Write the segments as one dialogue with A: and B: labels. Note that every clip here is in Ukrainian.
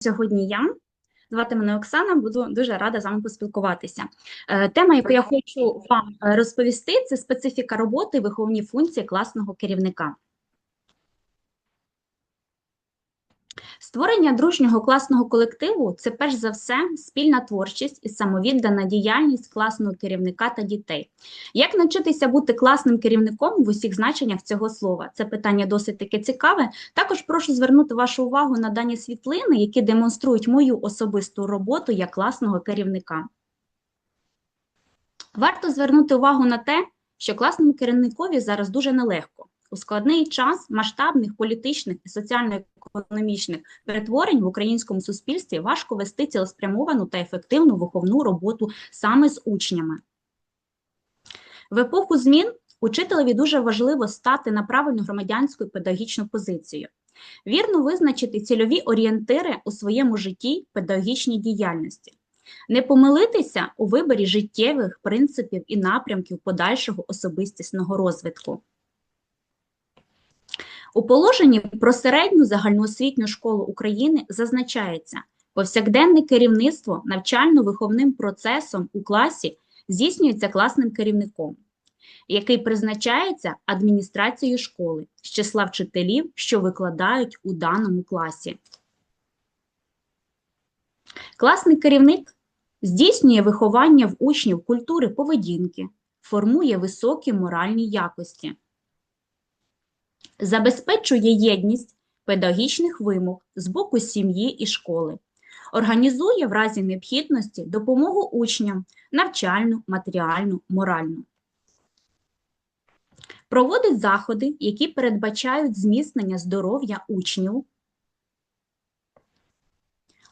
A: сьогодні я. Звати мене Оксана, буду дуже рада з вами поспілкуватися. Е, Тема, яку я хочу вам е, розповісти, це специфіка роботи виховні функції класного керівника. Створення дружнього класного колективу це перш за все спільна творчість і самовіддана діяльність класного керівника та дітей. Як навчитися бути класним керівником в усіх значеннях цього слова? Це питання досить таке цікаве. Також прошу звернути вашу увагу на дані світлини, які демонструють мою особисту роботу як класного керівника. Варто звернути увагу на те, що класному керівникові зараз дуже нелегко. У складний час масштабних політичних і соціально-економічних перетворень в українському суспільстві важко вести цілеспрямовану та ефективну виховну роботу саме з учнями. В епоху змін учителеві дуже важливо стати на правильну громадянську і педагогічну позицію, вірно визначити цільові орієнтири у своєму житті педагогічній діяльності, не помилитися у виборі життєвих принципів і напрямків подальшого особистісного розвитку. У положенні про середню загальноосвітню школу України зазначається, повсякденне керівництво навчально-виховним процесом у класі здійснюється класним керівником, який призначається адміністрацією школи з числа вчителів, що викладають у даному класі. Класний керівник здійснює виховання в учнів культури поведінки, формує високі моральні якості забезпечує єдність педагогічних вимог з боку сім'ї і школи, організує в разі необхідності допомогу учням навчальну, матеріальну, моральну. Проводить заходи, які передбачають зміцнення здоров'я учнів,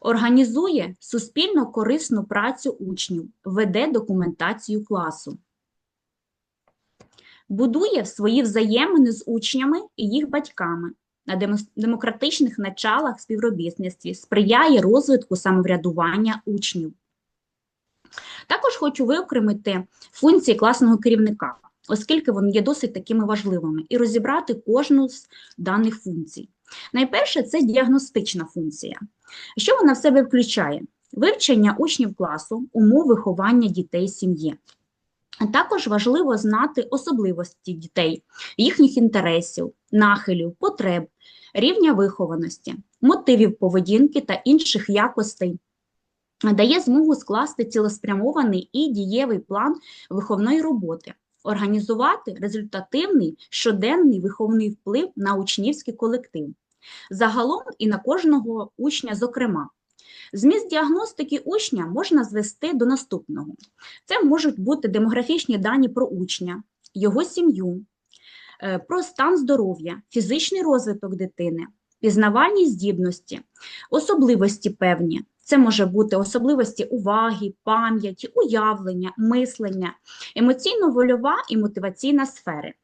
A: організує суспільно корисну працю учнів, веде документацію класу будує свої взаємини з учнями і їх батьками на демократичних началах співробітництві, сприяє розвитку самоврядування учнів. Також хочу виокремити функції класного керівника, оскільки вони є досить такими важливими, і розібрати кожну з даних функцій. Найперше це діагностична функція. Що вона в себе включає? Вивчення учнів класу, умов виховання дітей сім'ї. Також важливо знати особливості дітей, їхніх інтересів, нахилів, потреб, рівня вихованості, мотивів поведінки та інших якостей, дає змогу скласти цілеспрямований і дієвий план виховної роботи, організувати результативний щоденний виховний вплив на учнівський колектив, загалом і на кожного учня, зокрема. Зміст діагностики учня можна звести до наступного: це можуть бути демографічні дані про учня, його сім'ю, е, про стан здоров'я, фізичний розвиток дитини, пізнавальні здібності, особливості певні. Це може бути особливості уваги, пам'яті, уявлення, мислення, емоційно-вольова і мотиваційна сфери.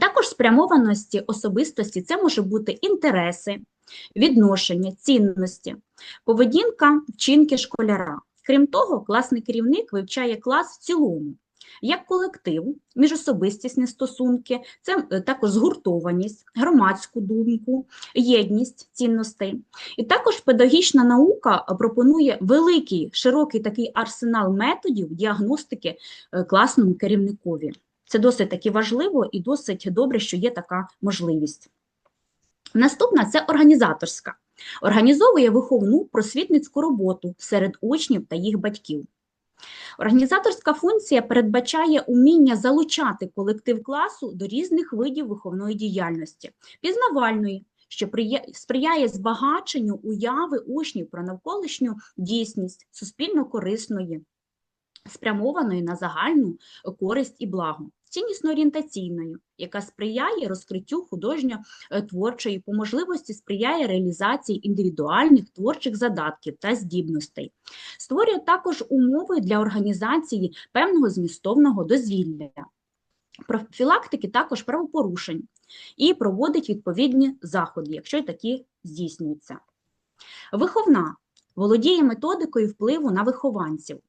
A: Також спрямованості особистості це може бути інтереси, відношення, цінності, поведінка, вчинки школяра. Крім того, класний керівник вивчає клас в цілому, як колектив, міжособистісні стосунки, це е, також згуртованість, громадську думку, єдність цінностей. І також педагогічна наука пропонує великий, широкий такий арсенал методів діагностики е, класному керівникові. Це досить таки важливо і досить добре, що є така можливість. Наступна це організаторська. Організовує виховну просвітницьку роботу серед учнів та їх батьків. Організаторська функція передбачає уміння залучати колектив класу до різних видів виховної діяльності, пізнавальної, що сприяє збагаченню уяви учнів про навколишню дійсність суспільно корисної, спрямованої на загальну користь і благо ціннісно-орієнтаційною, яка сприяє розкриттю художньо-творчої, по можливості сприяє реалізації індивідуальних творчих задатків та здібностей, створює також умови для організації певного змістовного дозвілля. Профілактики також правопорушень і проводить відповідні заходи, якщо такі здійснюються. Виховна володіє методикою впливу на вихованців,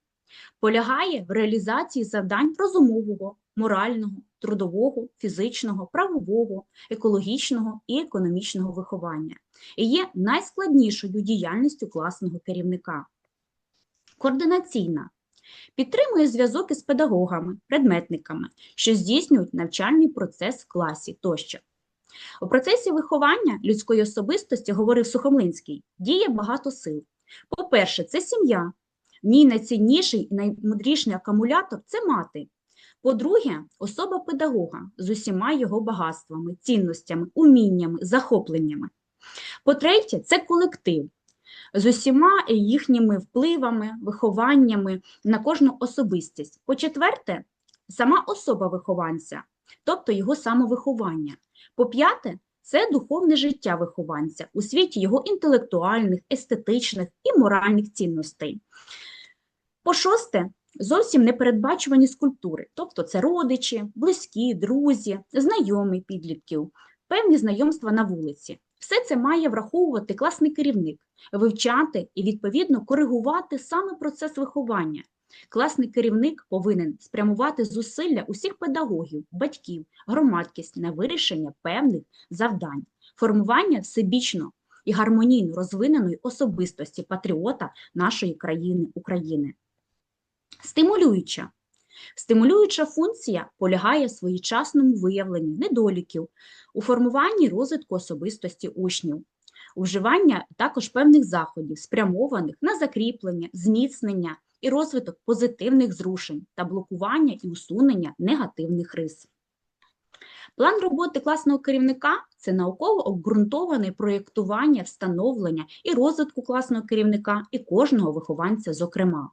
A: полягає в реалізації завдань розумового, морального, трудового, фізичного, правового, екологічного і економічного виховання і є найскладнішою діяльністю класного керівника. Координаційна підтримує зв'язок із педагогами, предметниками, що здійснюють навчальний процес в класі тощо. У процесі виховання людської особистості, говорив Сухомлинський, діє багато сил. По-перше, це сім'я. В ній найцінніший і наймудріший акумулятор це мати. По-друге, особа педагога з усіма його багатствами, цінностями, уміннями, захопленнями. По-третє, це колектив з усіма їхніми впливами, вихованнями на кожну особистість. По-четверте, сама особа вихованця, тобто його самовиховання. По-п'яте, це духовне життя вихованця у світі його інтелектуальних, естетичних і моральних цінностей. По-шосте, зовсім непередбачувані скульптури, тобто це родичі, близькі, друзі, знайомі підлітків, певні знайомства на вулиці. Все це має враховувати класний керівник, вивчати і, відповідно, коригувати саме процес виховання. Класний керівник повинен спрямувати зусилля усіх педагогів, батьків, громадськість на вирішення певних завдань, формування всебічно і гармонійно розвиненої особистості патріота нашої країни України. Стимулююча. Стимулююча функція полягає в своєчасному виявленні недоліків, у формуванні розвитку особистості учнів, вживання також певних заходів, спрямованих на закріплення, зміцнення і розвиток позитивних зрушень та блокування і усунення негативних рис. План роботи класного керівника це науково обґрунтоване проєктування, встановлення і розвитку класного керівника і кожного вихованця, зокрема.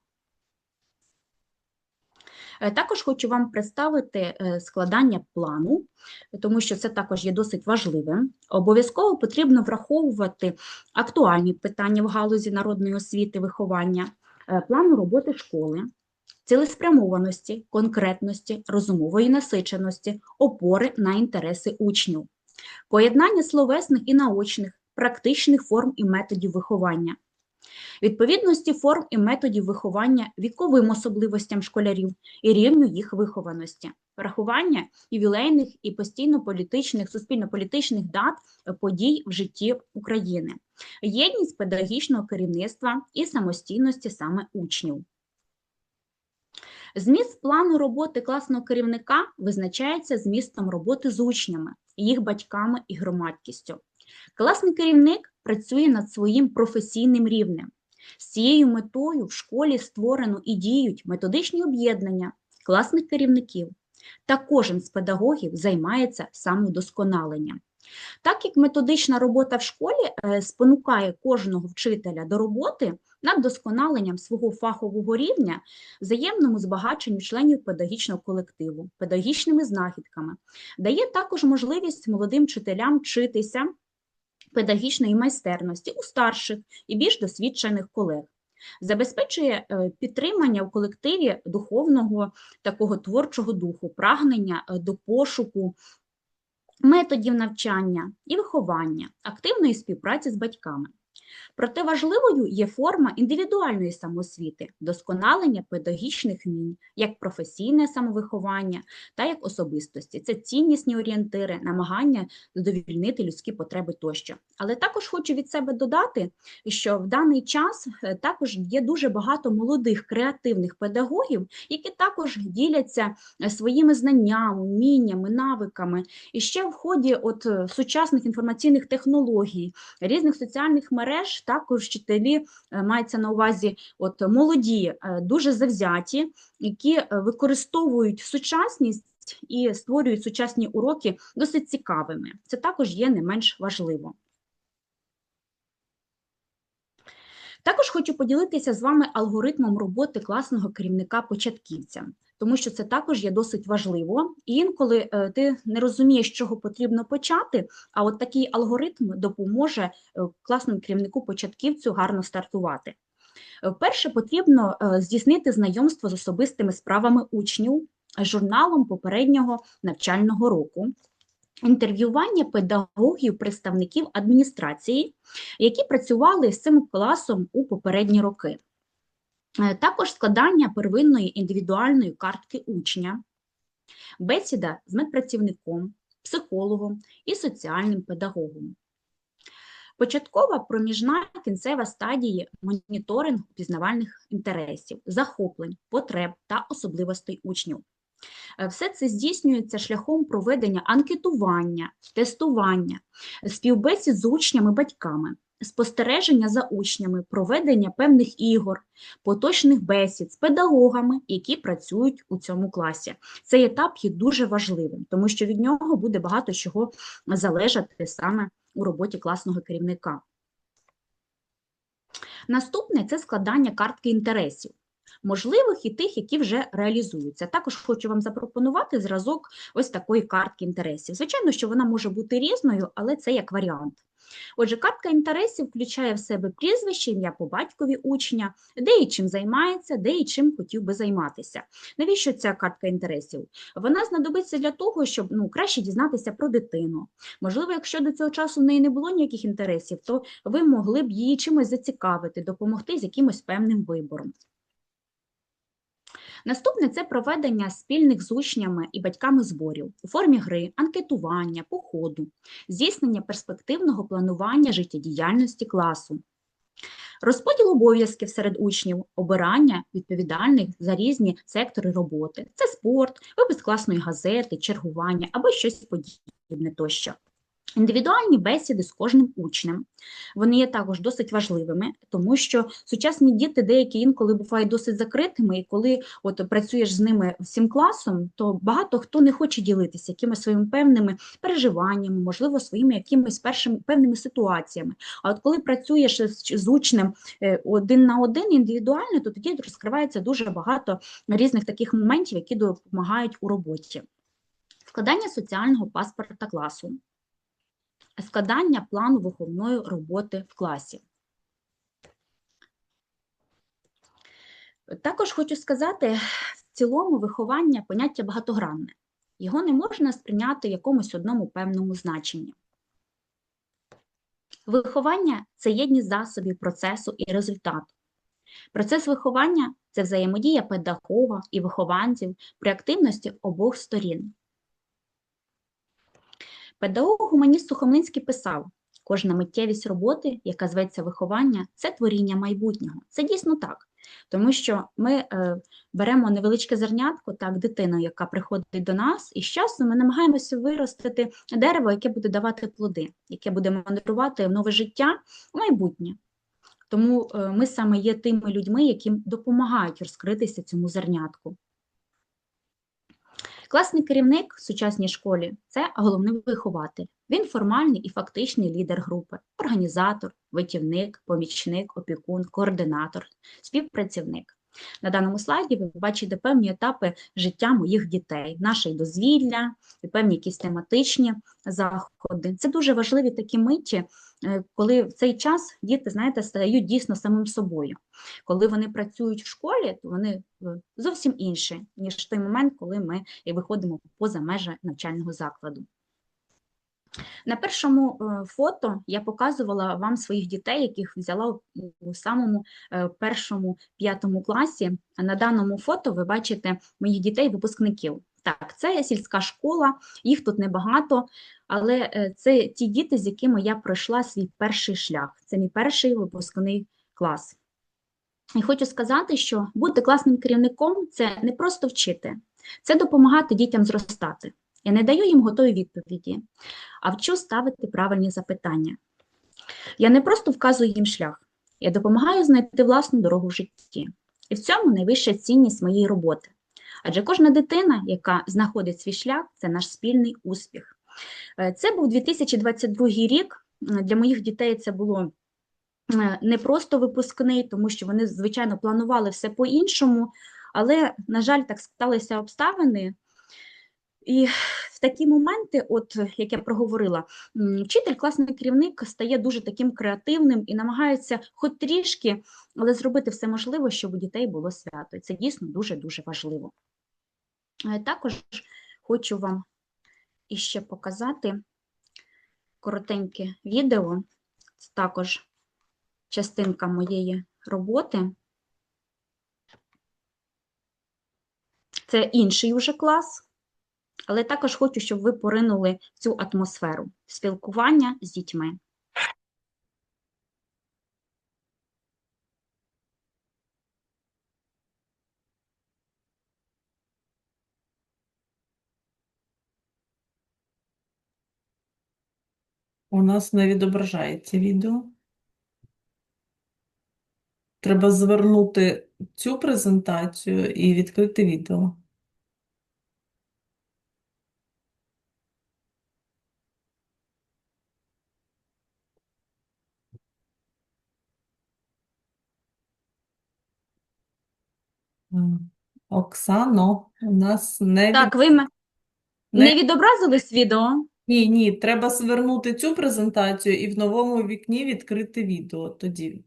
A: Е, також хочу вам представити е, складання плану, тому що це також є досить важливим. Обов'язково потрібно враховувати актуальні питання в галузі народної освіти, виховання, е, плану роботи школи, цілеспрямованості, конкретності, розумової насиченості, опори на інтереси учнів, поєднання словесних і наочних, практичних форм і методів виховання відповідності форм і методів виховання віковим особливостям школярів і рівню їх вихованості, врахування ювілейних і постійно політичних, суспільно-політичних дат подій в житті України, єдність педагогічного керівництва і самостійності саме учнів. Зміст плану роботи класного керівника визначається змістом роботи з учнями, їх батьками і громадськістю. Класний керівник працює над своїм професійним рівнем. З цією метою в школі створено і діють методичні об'єднання класних керівників, та кожен з педагогів займається самовдосконаленням. Так як методична робота в школі е, спонукає кожного вчителя до роботи над досконаленням свого фахового рівня, взаємному збагаченню членів педагогічного колективу, педагогічними знахідками, дає також можливість молодим вчителям вчитися педагогічної майстерності у старших і більш досвідчених колег. Забезпечує е, підтримання в колективі духовного такого творчого духу, прагнення е, до пошуку методів навчання і виховання, активної співпраці з батьками. Проте важливою є форма індивідуальної самосвіти, досконалення педагогічних вмінь, як професійне самовиховання та як особистості. Це ціннісні орієнтири, намагання задовільнити людські потреби тощо. Але також хочу від себе додати, що в даний час е, також є дуже багато молодих креативних педагогів, які також діляться е, своїми знаннями, вміннями, навиками. І ще в ході от е, сучасних інформаційних технологій, різних соціальних мереж також вчителі е, мається на увазі от молоді, е, дуже завзяті, які е, використовують сучасність і створюють сучасні уроки досить цікавими. Це також є не менш важливо. Також хочу поділитися з вами алгоритмом роботи класного керівника початківця тому що це також є досить важливо. І інколи е, ти не розумієш, чого потрібно почати, а от такий алгоритм допоможе е, класному керівнику початківцю гарно стартувати. Е, потрібно здійснити знайомство з особистими справами учнів, журналом попереднього навчального року. Інтерв'ювання педагогів, представників адміністрації, які працювали з цим класом у попередні роки. Е, Також складання первинної індивідуальної картки учня, бесіда з медпрацівником, психологом і соціальним педагогом. Початкова проміжна кінцева стадії моніторингу пізнавальних інтересів, захоплень, потреб та особливостей учнів. Е, Все це здійснюється шляхом проведення анкетування, тестування, співбесід з учнями, батьками, спостереження за учнями, проведення певних ігор, поточних бесід з педагогами, які працюють у цьому класі. Цей етап є дуже важливим, тому що від нього буде багато чого залежати саме у роботі класного керівника. Наступне це складання картки інтересів, можливих і тих, які вже реалізуються. Також хочу вам запропонувати зразок ось такої картки інтересів. Звичайно, що вона може бути різною, але це як варіант. Отже, картка інтересів включає в себе прізвище, ім'я по батькові учня, де і чим займається, де і чим хотів би займатися. Навіщо ця картка інтересів? Вона знадобиться для того, щоб ну, краще дізнатися про дитину. Можливо, якщо до цього часу в неї не було ніяких інтересів, то ви могли б її чимось зацікавити, допомогти з якимось певним вибором. Наступне це проведення спільних з учнями і батьками зборів у формі гри, анкетування, походу, здійснення перспективного планування життєдіяльності класу, розподіл обов'язків серед учнів, обирання відповідальних за різні сектори роботи. Це спорт, випуск класної газети, чергування або щось подібне тощо. Індивідуальні бесіди з кожним учнем. Вони є також досить важливими, тому що сучасні діти деякі інколи бувають досить закритими, і коли от працюєш з ними всім класом, то багато хто не хоче ділитися якимись своїми певними переживаннями, можливо, своїми якимись першими певними ситуаціями. А от коли працюєш з, учнем е, один на один індивідуально, то тоді розкривається дуже багато різних таких моментів, які допомагають у роботі. Складання соціального паспорта класу складання плану виховної роботи в класі. Також хочу сказати, в цілому виховання поняття багатогранне. Його не можна сприйняти в якомусь одному певному значенні. Виховання це єдність засобів процесу і результату. Процес виховання це взаємодія педагога і вихованців при активності обох сторін. Педагог-гуманіст Сухомлинський писав: кожна миттєвість роботи, яка зветься виховання, це творіння майбутнього. Це дійсно так. Тому що ми е, беремо невеличке зернятко, так, дитину, яка приходить до нас, і з часом ми намагаємося виростити дерево, яке буде давати плоди, яке буде мандрувати в нове життя в майбутнє. Тому е, ми саме є тими людьми, які допомагають розкритися цьому зернятку. Класний керівник в сучасній школі це головний вихователь. Він формальний і фактичний лідер групи, організатор, витівник, помічник, опікун, координатор, співпрацівник. На даному слайді ви бачите певні етапи життя моїх дітей, наше дозвілля і певні якісь тематичні заходи. Це дуже важливі такі миті, коли в цей час діти, знаєте, стають дійсно самим собою. Коли вони працюють в школі, то вони е, зовсім інші, ніж той момент, коли ми виходимо поза межі навчального закладу. На першому е, фото я показувала вам своїх дітей, яких взяла у самому е, першому п'ятому класі. На даному фото ви бачите моїх дітей-випускників. Так, це сільська школа, їх тут небагато, але е, це ті діти, з якими я пройшла свій перший шлях. Це мій перший випускний клас. І хочу сказати, що бути класним керівником це не просто вчити, це допомагати дітям зростати. Я не даю їм готові відповіді, а вчу ставити правильні запитання. Я не просто вказую їм шлях, я допомагаю знайти власну дорогу в житті. І в цьому найвища цінність моєї роботи. Адже кожна дитина, яка знаходить свій шлях, це наш спільний успіх. Е, це був 2022 рік. Для моїх дітей це було не просто випускний, тому що вони, звичайно, планували все по-іншому, але, на жаль, так сталися обставини. І в такі моменти, от як я проговорила, вчитель, класний керівник стає дуже таким креативним і намагається хоч трішки, але зробити все можливе, щоб у дітей було свято. І це дійсно дуже-дуже важливо. Е, також хочу вам іще показати коротеньке відео, це також частинка моєї роботи. Це інший уже клас, але також хочу, щоб ви поринули в цю атмосферу спілкування з дітьми.
B: У нас не відображається відео. Треба звернути цю презентацію і відкрити відео. Оксано, у нас не від...
A: Так, ви м-
B: Не-
A: не відобразились відео?
B: Ні, ні, треба звернути цю презентацію і в новому вікні відкрити відео тоді.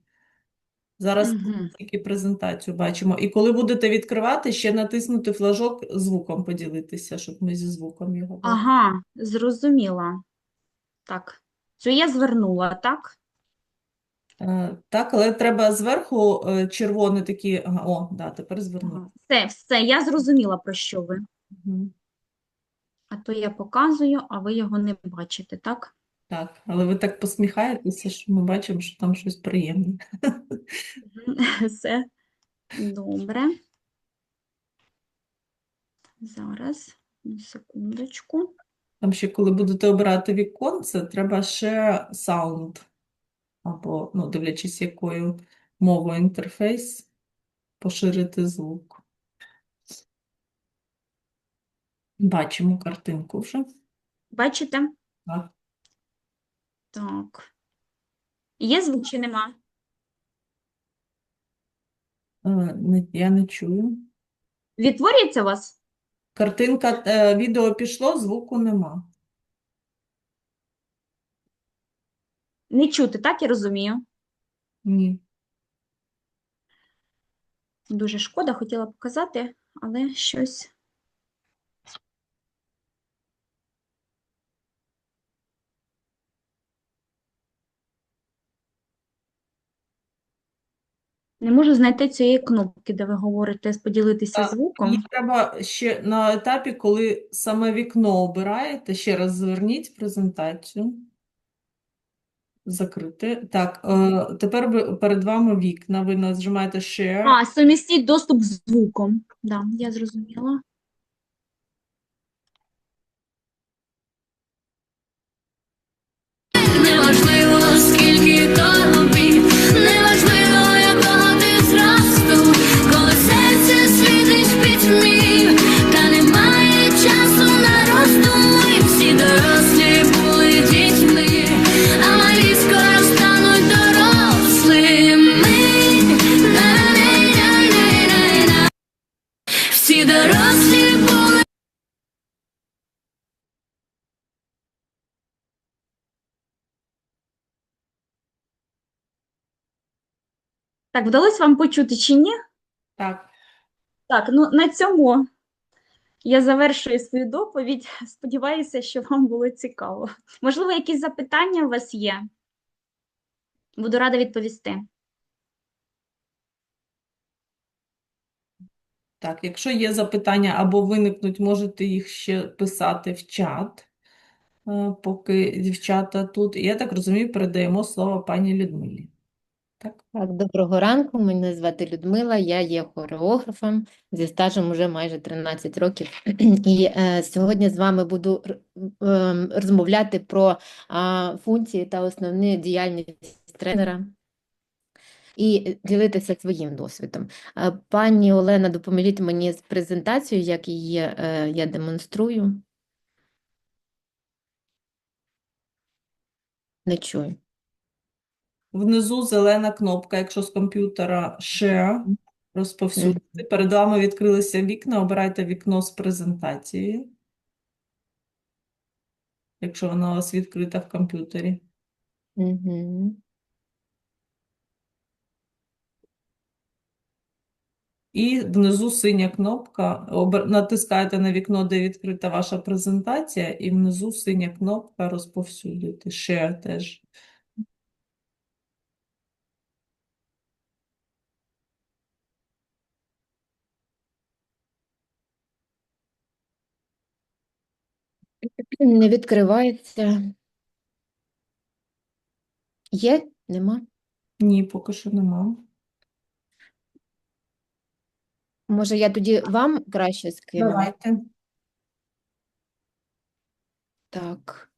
B: Зараз
A: Мгм.
B: тільки презентацію бачимо. І коли будете відкривати, ще натиснути флажок звуком поділитися, щоб ми зі звуком його бачили.
A: Ага, зрозуміла. Так, цю я звернула, так?
B: Е, Так, але треба зверху е, червоні такі. О, да, тепер звернути.
A: Все, все, я зрозуміла, про що ви.
B: Мгм.
A: А то я показую, а ви його не бачите, так?
B: Так, але ви так посміхаєтеся, що ми бачимо, що там щось приємне.
A: Все добре. Зараз, секундочку.
B: Там ще, коли будете обирати віконце, треба ще саунд. Або, ну, дивлячись, якою мовою інтерфейс, поширити звук. Бачимо картинку вже.
A: Бачите?
B: Так.
A: Так. Є звук чи нема?
B: Е, Я не чую.
A: Відтворюється у вас?
B: Картинка, е, відео пішло, звуку нема.
A: Не чути, так я розумію?
B: Ні.
A: Дуже шкода, хотіла показати, але щось. Не можу знайти цієї кнопки, де ви говорите поділитися звуком.
B: Її треба ще на етапі, коли саме вікно обираєте, ще раз зверніть презентацію. Закрити. Так, е, тепер ви, перед вами вікна. Ви нажимаєте Share.
A: А, сумістіть доступ з звуком. Да, я зрозуміла. Так, вдалося вам почути чи ні?
B: Так,
A: Так, ну на цьому я завершую свою доповідь. Сподіваюся, що вам було цікаво. Можливо, якісь запитання у вас є? Буду рада відповісти.
B: так, якщо є запитання або виникнуть, можете їх ще писати в чат, е, поки дівчата тут. І я так розумію, передаємо слово пані Людмилі. Так?
C: Так, доброго ранку. Мене звати Людмила, я є хореографом зі стажем уже майже 13 років. І е, сьогодні з вами буду ем, розмовляти про а, функції та основні діяльність тренера і ділитися своїм досвідом. Е, Пані Олена, допоможіть мені з презентацією, як її е, я демонструю. Не чую.
B: Внизу зелена кнопка, якщо з комп'ютера Share, розповсюдити. Перед вами відкрилися вікна, обирайте вікно з презентацією, якщо вона у вас відкрита в комп'ютері.
C: Угу.
B: І внизу синя кнопка. Натискаєте на вікно, де відкрита ваша презентація, і внизу синя кнопка розповсюдити. Share теж.
C: Не відкривається. Є? Нема?
B: Ні, поки що нема.
C: Може, я тоді вам краще скину?
B: Давайте.
C: Так.